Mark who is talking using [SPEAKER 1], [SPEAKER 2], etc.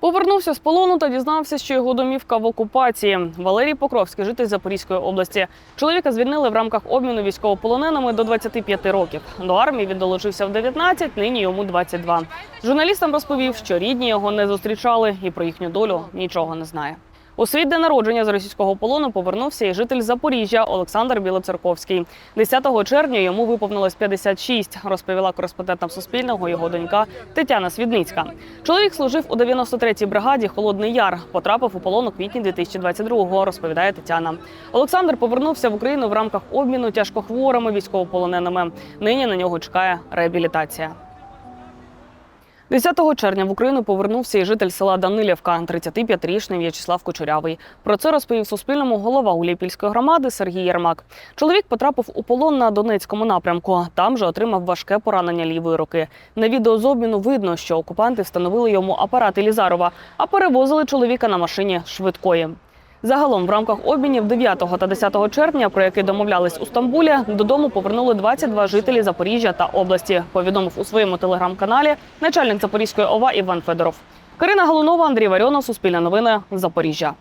[SPEAKER 1] Повернувся з полону та дізнався, що його домівка в окупації. Валерій Покровський, житель Запорізької області. Чоловіка звільнили в рамках обміну військовополоненими до 25 років. До армії він долучився в 19, нині йому 22. Журналістам розповів, що рідні його не зустрічали і про їхню долю нічого не знає. У свій день народження з російського полону повернувся і житель Запоріжжя Олександр Білоцерковський. 10 червня йому виповнилось 56, розповіла кореспондентам Суспільного його донька Тетяна Свідницька. Чоловік служив у 93-й бригаді Холодний Яр. Потрапив у полон у квітні 2022-го, розповідає Тетяна. Олександр повернувся в Україну в рамках обміну тяжкохворими військовополоненими. Нині на нього чекає реабілітація. 10 червня в Україну повернувся і житель села Данилівка, 35-річний В'ячеслав Кучерявий. Про це розповів Суспільному голова Уліпільської громади Сергій Єрмак. Чоловік потрапив у полон на Донецькому напрямку. Там же отримав важке поранення лівої руки. На відео з обміну видно, що окупанти встановили йому апарат Елізарова, а перевозили чоловіка на машині швидкої. Загалом в рамках обмінів 9 та 10 червня, про які домовлялись у Стамбулі, додому повернули 22 жителі Запоріжжя та області. Повідомив у своєму телеграм-каналі начальник Запорізької ОВА Іван Федоров. Карина Галунова, Андрій Варіонов, Суспільне новини, Запоріжжя.